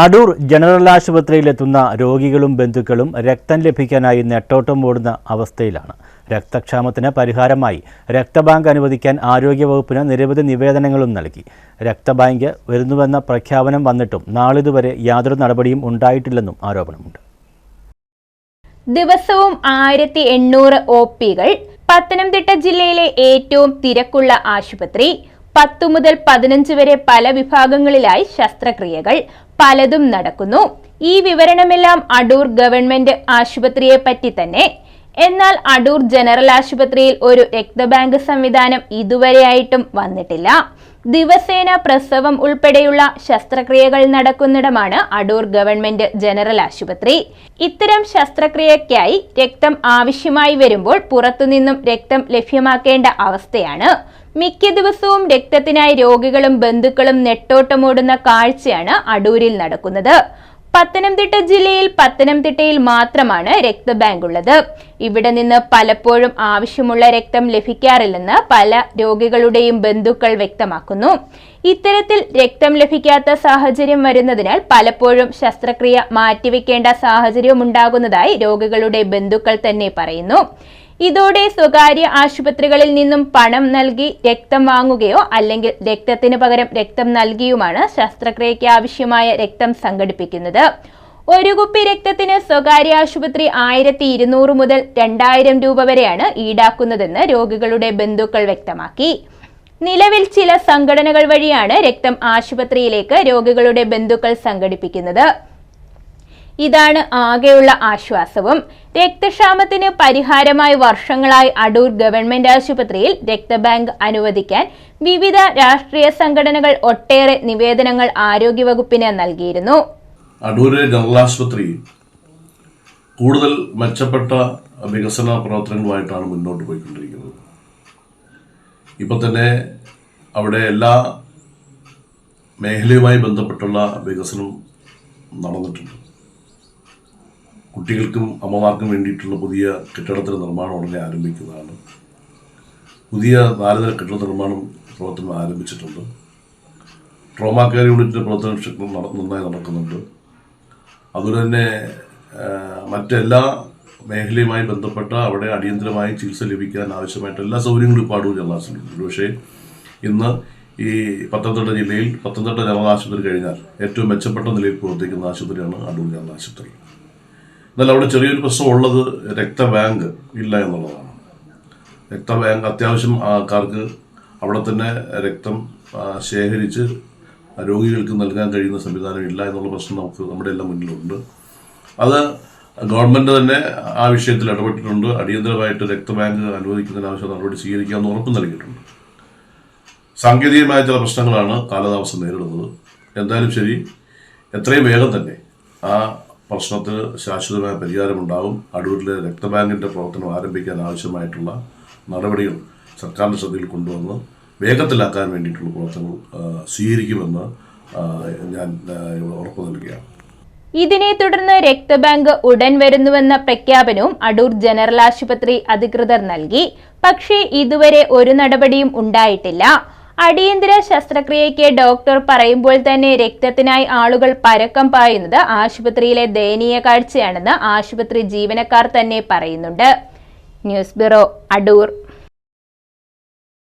Adoor general ആശുപത്രിയിലെത്തുന്ന രോഗികളും ബന്ധുക്കളും രക്തം ലഭിക്കാനായി നെട്ടോട്ടം ഓടുന്ന അവസ്ഥയിലാണ്. രക്തക്ഷാമത്തിന് പരിഹാരമായി രക്തബാങ്ക് അനുവദിക്കാൻ ആരോഗ്യവകുപ്പിന് നിരവധി നിവേദനങ്ങളും നൽകി. രക്തബാങ്ക് വരുന്നുവെന്ന പ്രഖ്യാപനം വന്നിട്ടും നാളിതുവരെ യാതൊരു നടപടിയും ഉണ്ടായിട്ടില്ലെന്നും ആരോപണമുണ്ട്. ദിവസവും ആയിരത്തി എണ്ണൂറ് ഒ പികൾ പത്തനംതിട്ട ജില്ലയിലെ ഏറ്റവും തിരക്കുള്ള ആശുപത്രി പത്തു മുതൽ പതിനഞ്ച് വരെ പല വിഭാഗങ്ങളിലായി ശസ്ത്രക്രിയകൾ പലതും നടക്കുന്നു. ഈ വിവരണമെല്ലാം അടൂർ ഗവൺമെന്റ് ആശുപത്രിയെ പറ്റി തന്നെ. എന്നാൽ അടൂർ ജനറൽ ആശുപത്രിയിൽ ഒരു രക്തബാങ്ക് സംവിധാനം ഇതുവരെയായിട്ടും വന്നിട്ടില്ല. ദിവസേന പ്രസവം ഉൾപ്പെടെയുള്ള ശസ്ത്രക്രിയകൾ നടക്കുന്നിടമാണ് അടൂർ ഗവൺമെന്റ് ജനറൽ ആശുപത്രി. ഇത്തരം ശസ്ത്രക്രിയയ്ക്കായി രക്തം ആവശ്യമായി വരുമ്പോൾ പുറത്തുനിന്നും രക്തം ലഭ്യമാക്കേണ്ട അവസ്ഥയാണ്. മിക്ക ദിവസവും രക്തത്തിനായി രോഗികളും ബന്ധുക്കളും നെട്ടോട്ടമോടുന്ന കാഴ്ചയാണ് അടൂരിൽ നടക്കുന്നത്. പത്തനംതിട്ട ജില്ലയിൽ പത്തനംതിട്ടയിൽ മാത്രമാണ് രക്തബാങ്ക് ഉള്ളത്. ഇവിടെ നിന്ന് പലപ്പോഴും ആവശ്യമുള്ള രക്തം ലഭിക്കാറില്ലെന്ന് പല രോഗികളുടെയും ബന്ധുക്കൾ വ്യക്തമാക്കുന്നു. ഇത്തരത്തിൽ രക്തം ലഭിക്കാത്ത സാഹചര്യം വരുന്നതിനാൽ പലപ്പോഴും ശസ്ത്രക്രിയ മാറ്റിവെക്കേണ്ട സാഹചര്യം ഉണ്ടാകുന്നതായി രോഗികളുടെ ബന്ധുക്കൾ തന്നെ പറയുന്നു. ഇതോടെ സ്വകാര്യ ആശുപത്രികളിൽ നിന്നും പണം നൽകി രക്തം വാങ്ങുകയോ അല്ലെങ്കിൽ രക്തത്തിന് പകരം രക്തം നൽകിയുമാണ് ശസ്ത്രക്രിയയ്ക്ക് ആവശ്യമായ രക്തം സംഘടിപ്പിക്കുന്നത്. ഒരു കുപ്പി രക്തത്തിന് സ്വകാര്യ ആശുപത്രി ആയിരത്തി ഇരുന്നൂറ് മുതൽ രണ്ടായിരം രൂപ വരെയാണ് ഈടാക്കുന്നതെന്ന് രോഗികളുടെ ബന്ധുക്കൾ വ്യക്തമാക്കി. നിലവിൽ ചില സംഘടനകൾ വഴിയാണ് രക്തം ആശുപത്രിയിലേക്ക് രോഗികളുടെ ബന്ധുക്കൾ സംഘടിപ്പിക്കുന്നത്. ഇതാണ് ആകെയുള്ള ആശ്വാസവും. രക്തക്ഷാമത്തിന് പരിഹാരമായി വർഷങ്ങളായി അടൂർ ഗവൺമെന്റ് ആശുപത്രിയിൽ രക്തബാങ്ക് അനുവദിക്കാൻ വിവിധ രാഷ്ട്രീയ സംഘടനകൾ ഒട്ടേറെ നിവേദനങ്ങൾ ആരോഗ്യവകുപ്പിന് നൽകിയിരുന്നു. അടൂരിലെ ജനറൽ ആശുപത്രി കൂടുതൽ മെച്ചപ്പെട്ട വികസന പ്രവർത്തനങ്ങളുമായിട്ടാണ് മുന്നോട്ട് പോയിക്കൊണ്ടിരിക്കുന്നത്. ഇപ്പൊ തന്നെ അവിടെ എല്ലാ മേഖലയുമായി ബന്ധപ്പെട്ടുള്ള വികസനം നടന്നിട്ടുണ്ട്. കുട്ടികൾക്കും അമ്മമാർക്കും വേണ്ടിയിട്ടുള്ള പുതിയ കെട്ടിടത്തിന്റെ നിർമ്മാണം ഉടനെ ആരംഭിക്കുന്നതാണ്. പുതിയ നാലുതര കെട്ടിട നിർമ്മാണം പ്രവർത്തനം ആരംഭിച്ചിട്ടുണ്ട്. ട്രോമാ കെയർ യൂണിറ്റിന്റെ പ്രവർത്തനം നന്നായി നടക്കുന്നുണ്ട്. അതുപോലെ തന്നെ മറ്റെല്ലാ മേഖലയുമായി ബന്ധപ്പെട്ട അവിടെ അടിയന്തരമായി ചികിത്സ ലഭിക്കാൻ ആവശ്യമായിട്ട് എല്ലാ സൗകര്യങ്ങളും ഇപ്പോൾ അടൂർ ജനറൽ ആശുപത്രി പക്ഷേ ഇന്ന് ഈ പത്തനംതിട്ട ജില്ലയിൽ പത്തനംതിട്ട ജനറൽ ആശുപത്രി കഴിഞ്ഞാൽ ഏറ്റവും മെച്ചപ്പെട്ട നിലയിൽ പ്രവർത്തിക്കുന്ന ആശുപത്രിയാണ് അടൂർ ജനറൽ ആശുപത്രി. എന്നാൽ അവിടെ ചെറിയൊരു പ്രശ്നം ഉള്ളത് രക്തബാങ്ക് ഇല്ല എന്നുള്ളതാണ്. രക്തബാങ്ക് അത്യാവശ്യം ആൾക്കാർക്ക് അവിടെ തന്നെ രക്തം ശേഖരിച്ച് രോഗികൾക്ക് നൽകാൻ കഴിയുന്ന സംവിധാനം ഇല്ല എന്നുള്ള പ്രശ്നം നമുക്ക് നമ്മുടെ എല്ലാം മുന്നിലുണ്ട്. അത് ഗവൺമെന്റ് തന്നെ ആ വിഷയത്തിൽ ഇടപെട്ടിട്ടുണ്ട്. അടിയന്തരമായിട്ട് രക്തബാങ്ക് അനുവദിക്കുന്നതിന് ആവശ്യം നടപടി സ്വീകരിക്കാമെന്ന് ഉറപ്പ് നൽകിയിട്ടുണ്ട്. സാങ്കേതികമായ ചില പ്രശ്നങ്ങളാണ് കാലതാമസം നേരിടുന്നത്. എന്തായാലും ശരി എത്രയും വേഗം തന്നെ ആ പ്രശ്നത്തിന് ശാശ്വതമായ പരിഹാരമുണ്ടാകും. അടൂരിലെ രക്തബാങ്കിന്റെ പ്രവർത്തനം ആരംഭിക്കാൻ ആവശ്യമായിട്ടുള്ള നടപടികൾ സർക്കാരിന്റെ ശ്രദ്ധയിൽ കൊണ്ടുവന്ന് വേഗത്തിലാക്കാൻ വേണ്ടിയിട്ടുള്ള പ്രവർത്തനങ്ങൾ സ്വീകരിക്കുമെന്ന് ഞാൻ ഉറപ്പ് നൽകുകയാണ്. ഇതിനെ തുടർന്ന് രക്തബാങ്ക് ഉടൻ വരുന്നുവെന്ന പ്രഖ്യാപനവും അടൂർ ജനറൽ ആശുപത്രി അധികൃതർ നൽകി. പക്ഷേ ഇതുവരെ ഒരു നടപടിയും ഉണ്ടായിട്ടില്ല. അടിയന്തര ശസ്ത്രക്രിയയ്ക്ക് ഡോക്ടർ പറയുമ്പോൾ തന്നെ രക്തത്തിനായി ആളുകൾ പരക്കം പായുന്നത് ആശുപത്രിയിലെ ദയനീയ കാഴ്ചയാണെന്ന് ആശുപത്രി ജീവനക്കാർ തന്നെ പറയുന്നുണ്ട്. News bureau Adoor.